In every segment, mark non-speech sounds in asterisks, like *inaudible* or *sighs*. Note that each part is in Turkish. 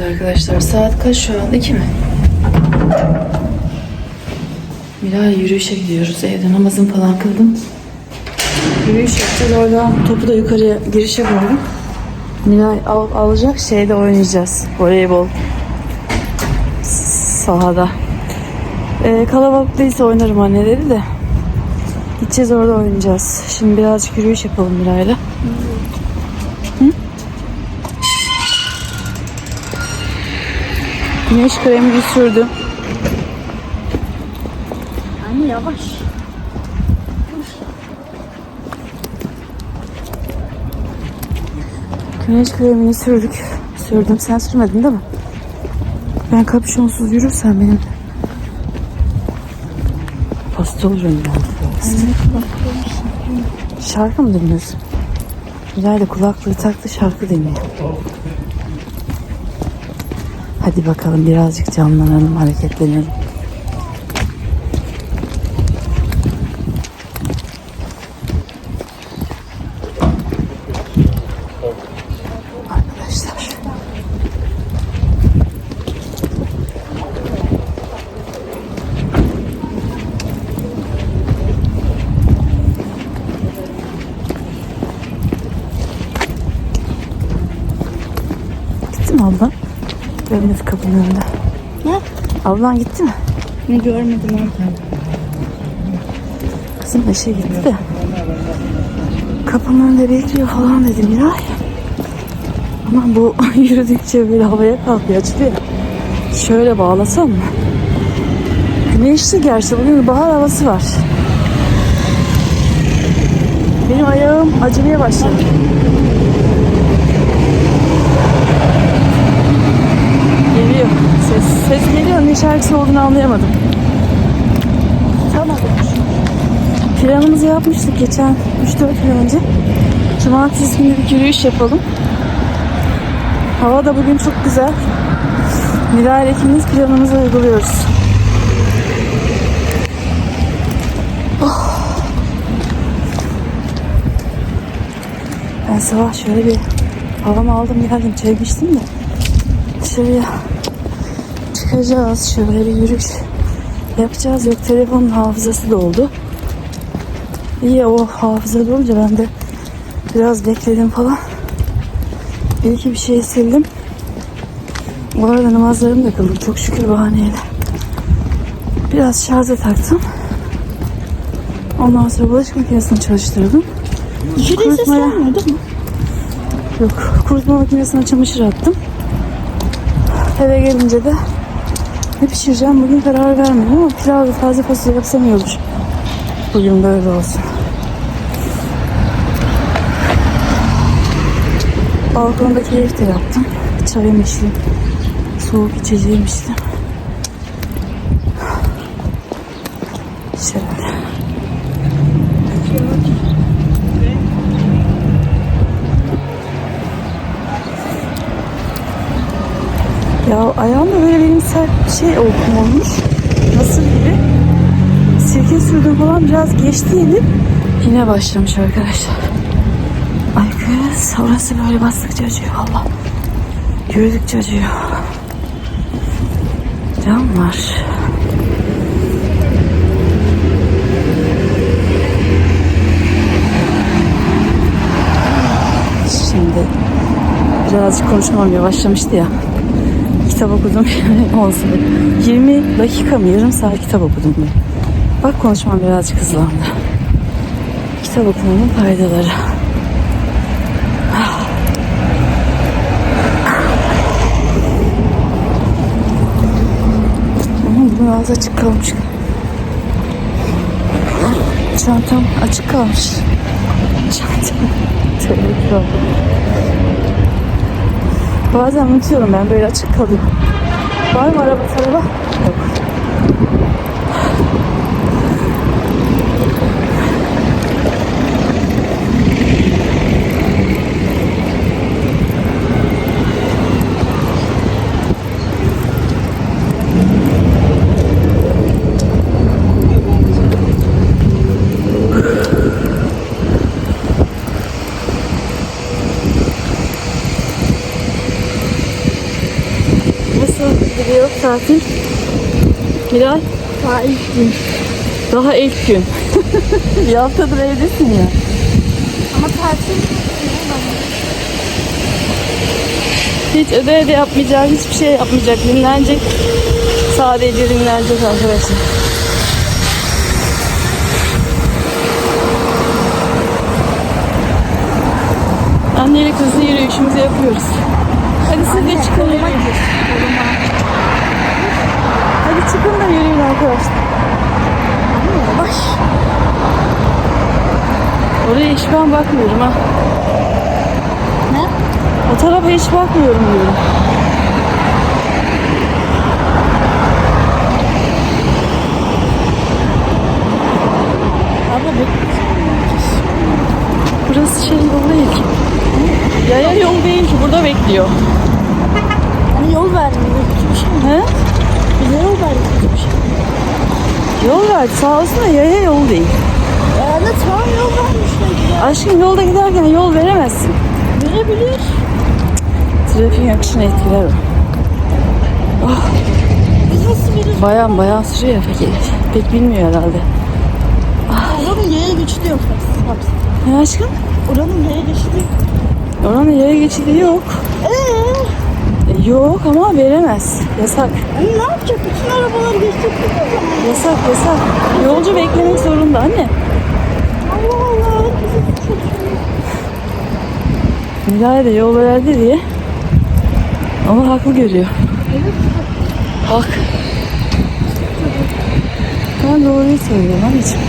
Evet arkadaşlar saat kaç şu an? 2 mi? Miray yürüyüşe gidiyoruz. Evde namazım falan kıldım. Yürüyüş yapacağız. Oradan topu da yukarıya girişe koydum. Miray al, alacak şeyde oynayacağız. Voleybol sahada. Ee, kalabalık değilse oynarım anne dedi de. Gideceğiz orada oynayacağız. Şimdi birazcık yürüyüş yapalım Miray'la. Güneş kremini sürdüm. Anne yavaş. Güneş kremini sürdük. Sürdüm. Sen sürmedin değil mi? Ben kapüşonsuz yürürsem benim hasta olurum ben. Şarkı mı dinliyorsun? Bilal de kulaklığı taktı şarkı dinliyor. Hadi bakalım birazcık canlanalım, hareketlenelim. Arkadaşlar. Gitti mi abla? Görmedi kapının önünde. Ne? Ablan gitti mi? Ne görmedim orada. Kızım şey gitti de. Kapının önünde bekliyor falan dedi Miray. Ama bu *laughs* yürüdükçe böyle havaya kalkıyor açılıyor. Şöyle bağlasam mı? Güneşli gerçi bugün bahar havası var. Benim ayağım acımaya başladı. Geliyor. Ses, ses geliyor. Ne şarkısı olduğunu anlayamadım. Tamam. Planımızı yapmıştık geçen 3-4 gün önce. Cumartesi günü bir yürüyüş yapalım. Hava da bugün çok güzel. Miray ile ikimiz planımızı uyguluyoruz. Oh. Ben sabah şöyle bir havamı aldım geldim içtim de dışarıya çıkacağız şöyle bir yürüyüş yapacağız yok telefonun hafızası doldu. İyi o hafıza olunca ben de biraz bekledim falan. Bir iki bir şey sildim. Bu arada namazlarımı da kıldım çok şükür bahaneyle. Biraz şarja taktım. Ondan sonra bulaşık makinesini çalıştırdım. Dışarıya ses Kurutmaya- gelmiyor değil mi? Yok kurutma makinesine çamaşır attım. Eve gelince de ne pişireceğim bugün karar vermedim ama pilav ve taze fasulye yapsam iyi olur. Bugün böyle olsun. Balkonda keyif de yaptım. Çayım içtim. Soğuk içeceğim içtim. Şöyle. Ya ayağımda böyle benim sert bir şey ol- olmuş. Nasıl gibi? Sirke sürdüm falan biraz geçti yedim. Yine başlamış arkadaşlar. Ay kız orası böyle bastıkça acıyor valla. Yürüdükçe acıyor. Cam var. Şimdi birazcık konuşmam yavaşlamıştı ya. Kitap okudum. *laughs* Olsun. 20 dakika mı? Yarım saat kitap okudum ben. Bak konuşmam birazcık hızlandı. Kitap okumanın faydaları. *sighs* Bunun ağzı açık kalmış. Çantam açık kalmış. Çantam. Tövbe. Bazen unutuyorum ben böyle açık kalıyor. Var mı araba araba? Yok. Tatil? Miray? Daha ilk gün. Daha ilk gün. *laughs* bir haftadır evdesin ya. Ama tatil Hiç ödev de yapmayacak, hiçbir şey yapmayacak. Dinlenecek. Sadece dinlenecek arkadaşlar. Anneyle kızlı yürüyüşümüzü yapıyoruz. Hadi siz de çıkın yürüyün. Çıkın da yürüyün arkadaşlar. yavaş. Oraya hiç ben bakmıyorum ha. Ne? O tarafa hiç bakmıyorum diyorum. Burası şey yol değil ki. Yaya yol değil ki burada bekliyor. Hani yol vermiyor. Bir şey mi? He? Bize yol verdi sağ olsun da yaya yol değil. Yani tamam yol vermişler. Aşkım yolda giderken yol veremezsin. Verebilir. Trafiğin akışını etkiler o. Biz nasıl veririz? Bayan bayan sürüyor ya peki. Pek bilmiyor herhalde. Oranın yaya geçidi yok. Ne aşkım? Oranın yaya geçidi. Oranın yaya geçidi yok. Eee? Yok ama veremez. Yasak. Hani ne yapacak? Bütün arabalar geçecek o zaman? Yasak yasak. Yolcu beklemek zorunda anne. Allah Allah. Nilay da yol verdi diye. Ama haklı görüyor. Hak. Ben doğruyu söylüyorum anneciğim.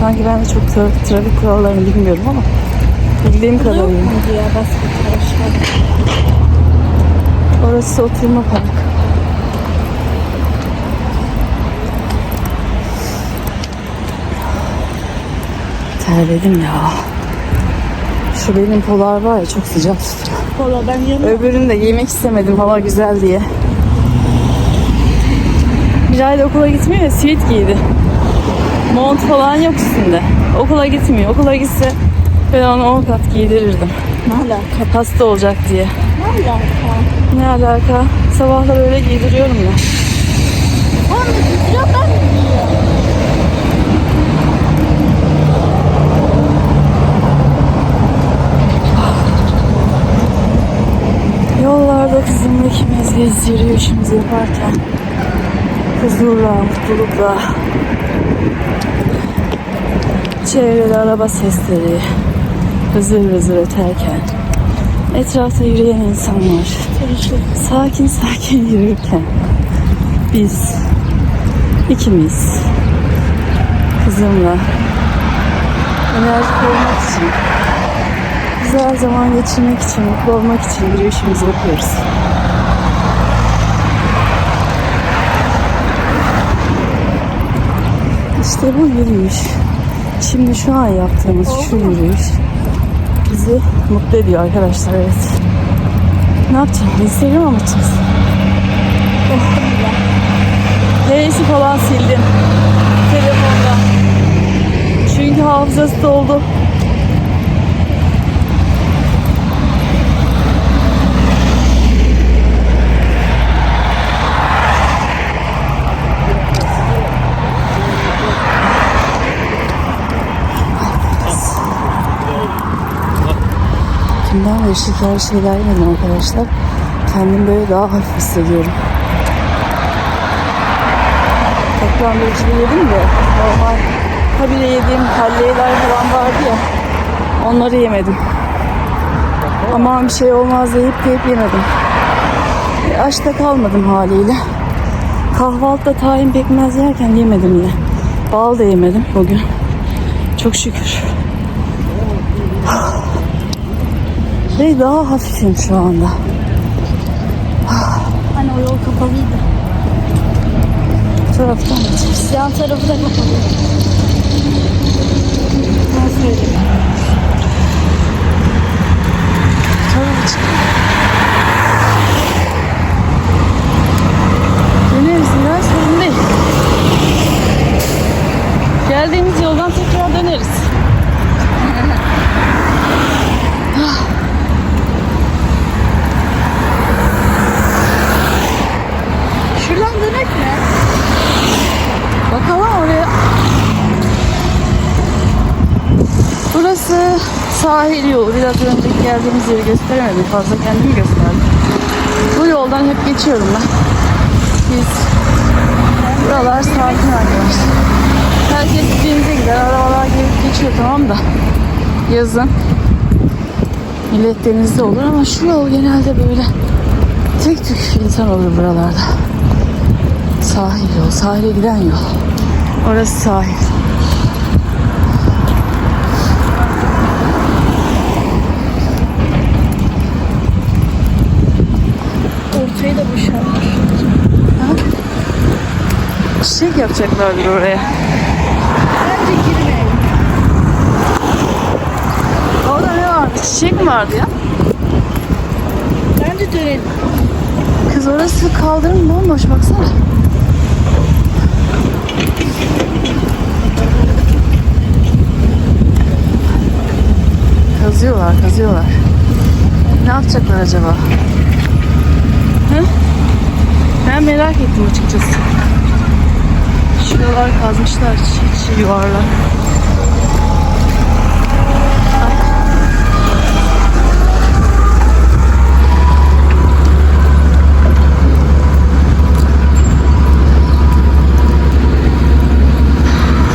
Sanki ben de çok tra- trafik kurallarını bilmiyorum ama bildiğim kadarıyla. ya basket? Orası oturma park. Terledim ya. Şu benim polar var ya çok sıcak tutuyor. Valla ben yanım. Öbürünü de giymek istemedim hava güzel diye. Miray da okula gitmiyor ya sivit giydi. Mont falan yok üstünde. Okula gitmiyor. Okula gitse ben onu 10 kat giydirirdim. Ne alaka? Hasta olacak diye. Ne alaka? Ne alaka? Sabahlar öyle giydiriyorum ya. Tamam gidiyor ben mi giyiyorum? Yollarda kızımla ikimiz biz yürüyüşümüzü yaparken huzurla, mutlulukla çevrede araba sesleri hızır hızır öterken etrafta yürüyen insanlar sakin sakin yürürken biz ikimiz kızımla enerjik olmak için güzel zaman geçirmek için, mutlu olmak için yürüyüşümüzü yapıyoruz. İşte bu yürüyüş. Şimdi şu an yaptığımız şu yürüyüş bizi mutlu ediyor arkadaşlar evet. Ne yapacağım? Instagram'a mı atacağız? Reisi falan sildim. Telefonda. Çünkü hafızası doldu. Kimden beri şeker şeyler yemedim arkadaşlar. Kendimi böyle daha hafif hissediyorum. Tatlandırıcı yedim de normal habire yediğim halleyler falan vardı ya. Onları yemedim. Aman bir şey olmaz deyip deyip yemedim. E, açta kalmadım haliyle. Kahvaltıda tahin pekmez yerken yemedim yine. Bal da yemedim bugün. Çok şükür. Ve daha hafifim şu anda. Hani o yol kapalıydı. Bu taraftan gideceğiz. Yan tarafı da kapalı. Ben söyleyeyim. Taraf çık. Döneriz ya sorun değil. Geldiğimiz yoldan tekrar döneriz. Sahil yolu. Biraz önceki geldiğimiz yeri gösteremedim. Fazla kendimi gösterdim. Bu yoldan hep geçiyorum ben. Biz buralar sakin arkadaşlar. Herkes denize gider. Arabalar gelip geçiyor tamam da. Yazın millet denizde olur ama şu yol genelde böyle tek tük insan olur buralarda. Sahil yol. Sahile giden yol. Orası sahil. Çiçek yapacaklardır oraya. Bence girmeyelim. Orada ne vardı? Çiçek mi vardı ya? Bence dönelim. Kız orası kaldırım bomboş baksana. Kazıyorlar, kazıyorlar. Ne yapacaklar acaba? Hı? Ben merak ettim açıkçası. Şuralar kazmışlar, çiğ yuvarlak.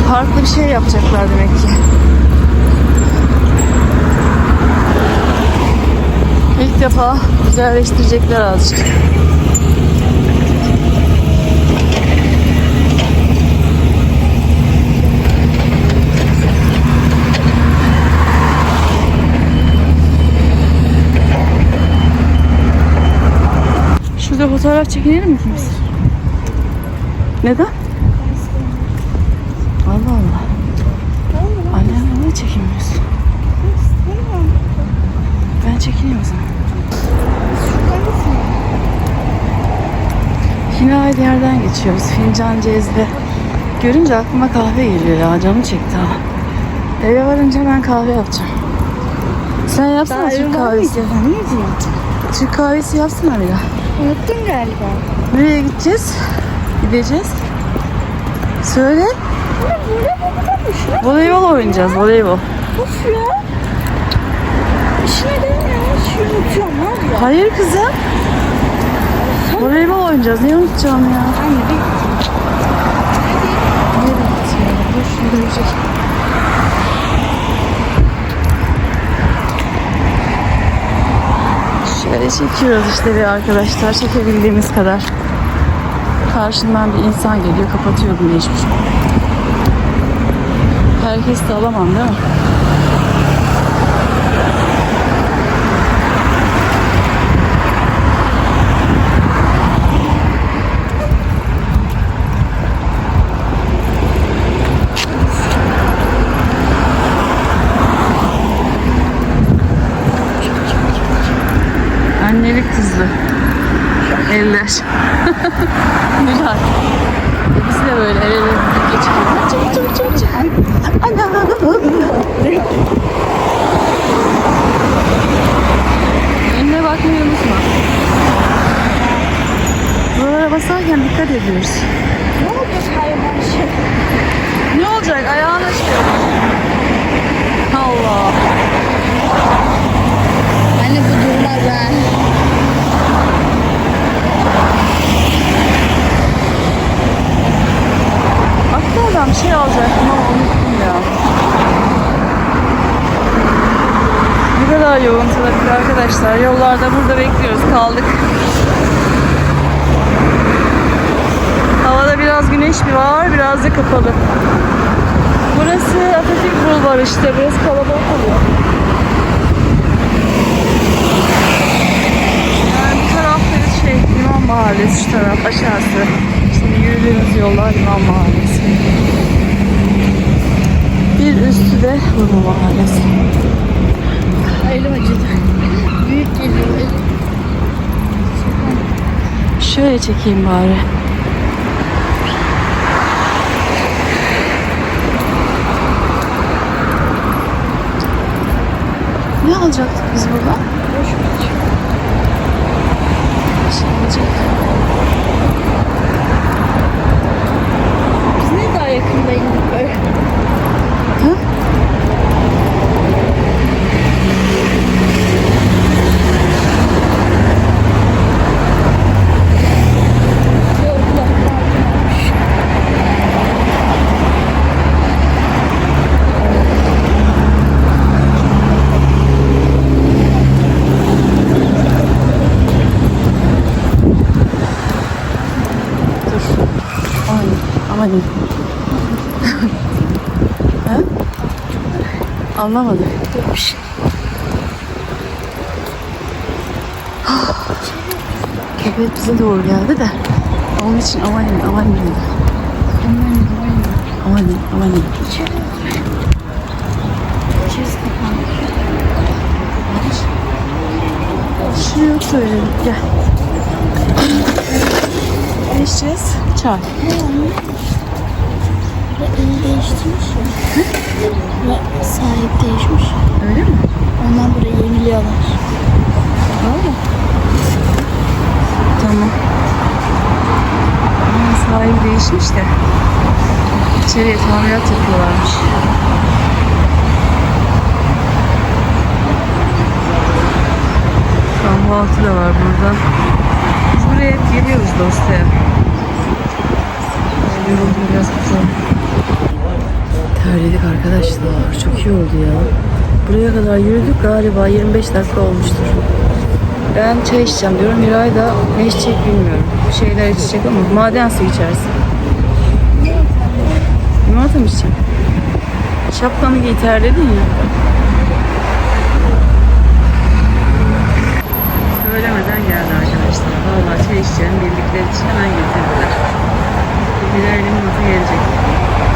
Farklı bir şey yapacaklar demek ki. İlk defa güzelleştirecekler azıcık. Şurada fotoğraf çekinelim mi ikimiz? Neden? Allah Allah. Annemle niye çekemiyorsun? Ben çekeyim o zaman. Yine aynı yerden geçiyoruz. Fincan Cezve. Görünce aklıma kahve geliyor ya. Canım çekti ha. Eve varınca ben kahve yapacağım. Sen yapsana Türk kahvesi. Ne? Türk kahvesi yapsana bir daha. Unuttun galiba. Nereye gideceğiz? Gideceğiz. Söyle. Voleybol oynayacağız. Voleybol. Of ya. İşine ya. Şu unutuyorum oluyor? Hayır kızım. Voleybol oynayacağız. Ne unutacağım ya? Anne bir Nereye gideceğim? Dur şunu görecek. Şöyle çekiyoruz işte bir arkadaşlar. Çekebildiğimiz kadar. Karşımdan bir insan geliyor. Kapatıyordum mecbur. Herkes de alamam değil mi? Anneli kızlı. Eller. Nilay. E biz de böyle el ele geçiyoruz. Çabuk çabuk çabuk çabuk. Ana. Önüne bakmayı unutma. Buralara basarken dikkat ediyoruz. ne oldu hayvan şey? Ne olacak? Ayağın açıyor. Allah. Anne bu durmaz ha. Bir şey alacaktım ama unuttum ya. Ne kadar yoğun trafik arkadaşlar. Yollarda burada bekliyoruz. Kaldık. Havada biraz güneş bir var, biraz da kapalı. Burası Atatürk Bulvarı işte. Burası kalabalık oluyor. Yani bu tarafta şey, İmam Mahallesi şu taraf aşağısı. Şimdi yürüdüğümüz yollar İmam Mahallesi. Bir üstü de Urma Mahallesi. Elim acıdı. Büyük geliyor. Şöyle çekeyim bari. Ne alacaktık biz burada? Şey alacak. Biz ne daha yakında indik böyle. Hı? Amanin. ha? Anlamadım. Köpek bize doğru geldi de onun için dedi. Aman aman. Amanin amanin. İçeri. İçerisi kapandı. Şuraya oturalım. Gel. Ne içeceğiz? Çay. Ve eli değiştirmiş ya. Ve sahip değişmiş. Öyle mi? Ondan buraya yeniliyorlar. Tamam. Tamam. Ama sahibi değişmiş de. İçeriye tamirat yapıyorlarmış. Kahvaltı da var burada. Biz buraya hep geliyoruz dostaya. Yoruldum biraz kızım. Terledik arkadaşlar. Çok iyi oldu ya. Buraya kadar yürüdük galiba 25 dakika olmuştur. Ben çay içeceğim diyorum. Miray da ne içecek bilmiyorum. Bir şeyler içecek ama maden suyu içersin. Limonata mı içeceksin? Şapkanı giy terledin ya. Söylemeden geldi arkadaşlar. Vallahi çay içeceğim bildikleri için hemen getirdiler. Birer limonata gelecek.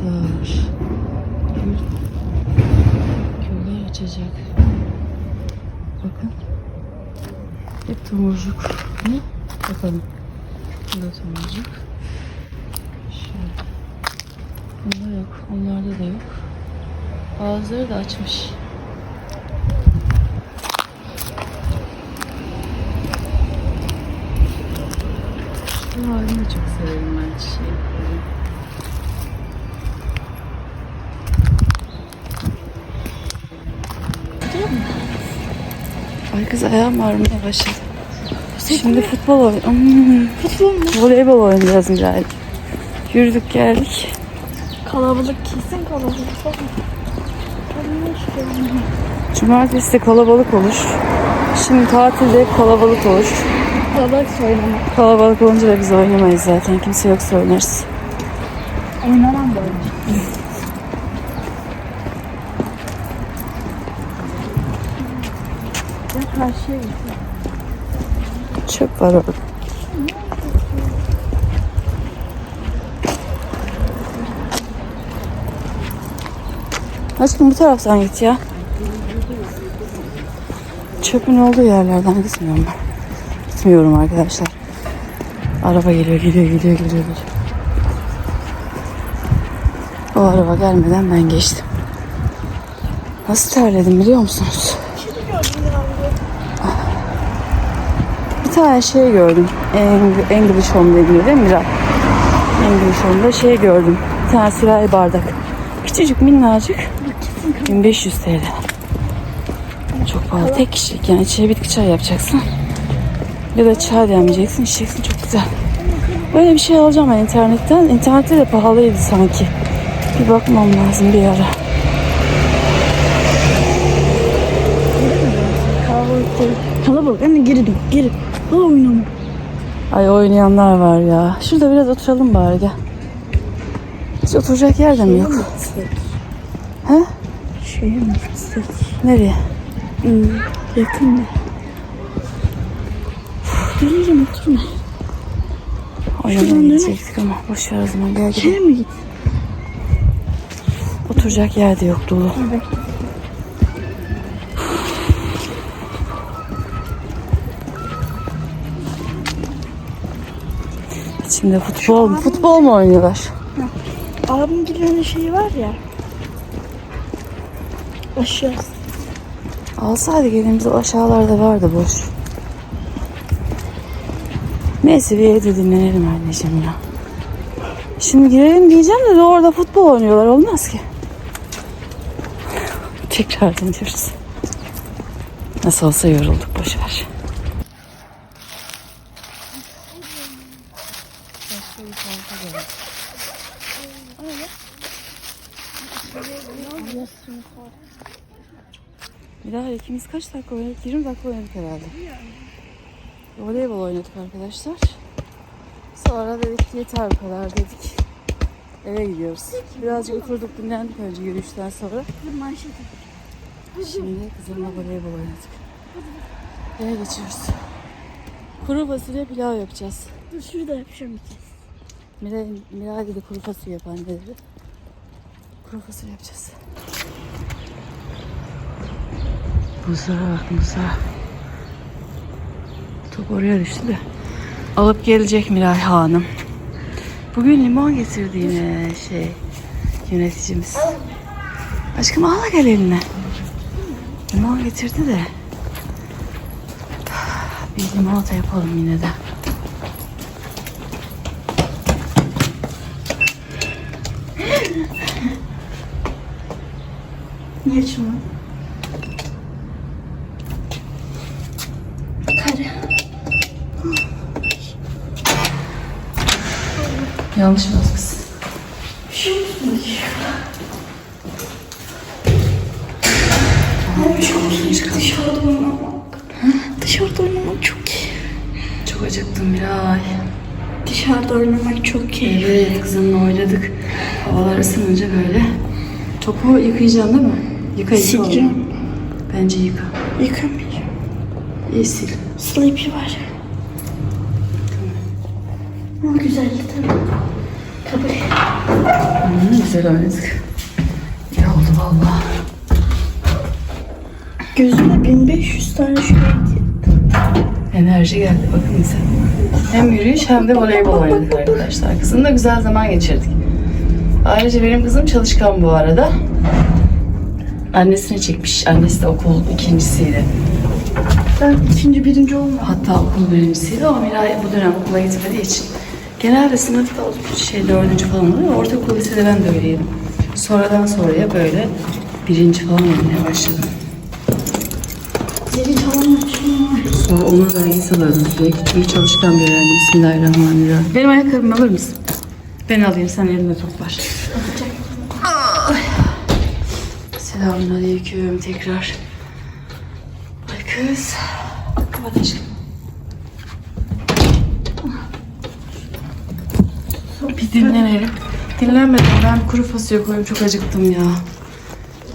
Tomurcuklar. Gül. Güller açacak. Bakın. Hep tomurcuk. Ne? Bakalım. Bu da tomurcuk. Şöyle. Bunda yok. Onlarda da yok. Bazıları da açmış. Şu halini çok severim ben çiçeği. Ay kız ayağım ağrımaya başladı. Şimdi futbol oyn hmm. Futbol mu? Voleybol oynayacağız Miray. Yürüdük geldik. Kalabalık kesin kalabalık. Cumartesi de kalabalık olur. Şimdi tatilde kalabalık olur. Kalabalık oynamak. Kalabalık olunca da biz oynamayız zaten. Kimse yoksa oynarız. Oynanan da oynar. Ya karşıya git. Çöp var orada. Aşkım bu taraftan git ya. Çöpün olduğu yerlerden gitmiyorum ben. Gitmiyorum arkadaşlar. Araba geliyor, geliyor, geliyor, geliyor. geliyor. O araba gelmeden ben geçtim. Nasıl terledim biliyor musunuz? Bir tane şey gördüm. Eng- English Home dediğinde değil mi Miray? English Home'da şey gördüm. Bir tane sürahi bardak. Küçücük minnacık. 1500 TL. Çok pahalı. Tek kişilik yani içeri bitki çay yapacaksın. Ya da çay demleyeceksin, içeceksin çok güzel. Böyle bir şey alacağım ben internetten. İnternette de pahalıydı sanki. Bir bakmam lazım bir ara. Kalabalık. Kalabalık. Anne geri dön. O oynama. Ay oynayanlar var ya. Şurada biraz oturalım bari gel. Hiç oturacak yer de mi yok? He? Şeye mi gitsek? Nereye? Hmm, yakın mı? Gelirim oturma. Oynamaya gidecektik ama boş ver o zaman gel gidelim. Şeye mi git? Oturacak yer de yok dolu. Evet. İçinde futbol? Futbol mu oynuyorlar? Abim bir tane şey var ya. Aşağısı. Alsaydık elimizde aşağılarda vardı boş. Neyse bir evde dinlenelim anneciğim ya. Şimdi girelim diyeceğim de orada futbol oynuyorlar olmaz ki. Tekrar dönüyoruz. Nasıl olsa yorulduk boş daha ikimiz kaç dakika oynadık? 20 dakika oynadık herhalde. Voleybol oynadık arkadaşlar. Sonra dedik ki yeter bu kadar dedik. Eve gidiyoruz. Birazcık oturduk dinlendik önce yürüyüşten sonra. Şimdi kızımla voleybol oynadık. Eve geçiyoruz. Kuru fasulye pilav yapacağız. Dur şurada yapacağım bir kez. Miray, Miray dedi kuru fasulye yap anne dedi. Kuru fasulye yapacağız. Buza bak buza. Top oraya düştü de. Alıp gelecek Miray Hanım. Bugün limon getirdi yine şey yöneticimiz. Aşkım al gel eline. Limon getirdi de. Bir limonata yapalım yine de. *gasps* Niye açılmadı? Yanlış baskısı. Abi çok iyi. Dışarıda oynamak. Dışarıda oynamak çok iyi. Çok acıktım Miray. Dışarıda oynamak çok iyi. Evet kızımla oynadık. Havalar ısınınca böyle. Topu yıkayacaksın değil mi? Yıka yıka onu. Sileceğim. Bence yıka. Yıkamayacağım. İyi sil. Sleepy var. Ama güzel. Hmm, güzel oynadık. İyi oldu valla. Gözüme 1500 tane şey Enerji geldi bakın bize. Hem yürüyüş hem de voleybol oynadık arkadaşlar. Kızımla güzel zaman geçirdik. Ayrıca benim kızım çalışkan bu arada. Annesine çekmiş. Annesi de okul ikincisiydi. Ben ikinci birinci olmadım. Hatta okul birincisiydi ama Miray bu dönem okula gitmediği için. Genelde sınıfta o şey dördüncü falan oluyor. Ortaokul lisede ben de öyleydim. Sonradan sonraya böyle birinci falan olmaya başladım. Tavan açıyor. Sonra Onur belgesi alırdım sürekli. İyi çalışkan bir öğrenci. Bismillahirrahmanirrahim. Benim ayakkabımı alır mısın? Ben alayım. Sen elinde toplar. Ay. Selamünaleyküm tekrar. Ay kız. Kapat aşkım. Dinlenelim. Dinlenmedim. Ben kuru fasulye koyup çok acıktım ya.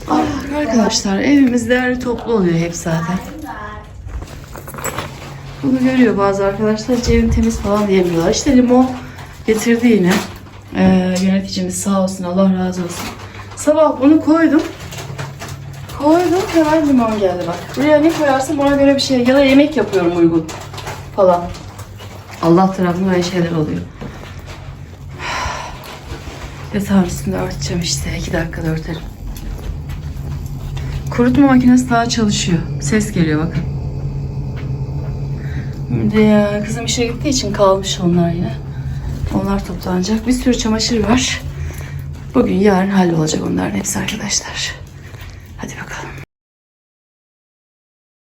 Ay, arkadaşlar evimiz değerli toplu oluyor hep zaten. Bunu görüyor bazı arkadaşlar. Evim temiz falan diyemiyorlar. İşte limon getirdi yine. Ee, yöneticimiz sağ olsun Allah razı olsun. Sabah bunu koydum. Koydum hemen limon geldi bak. Buraya ne koyarsam ona göre bir şey. Ya da yemek yapıyorum uygun falan. Allah tarafından böyle şeyler oluyor. Yatağın üstünde örteceğim işte. iki dakikada örterim. Kurutma makinesi daha çalışıyor. Ses geliyor bakın. Şimdi ya, kızım işe gittiği için kalmış onlar yine. Onlar toplanacak. Bir sürü çamaşır var. Bugün yarın hallolacak onların hepsi arkadaşlar.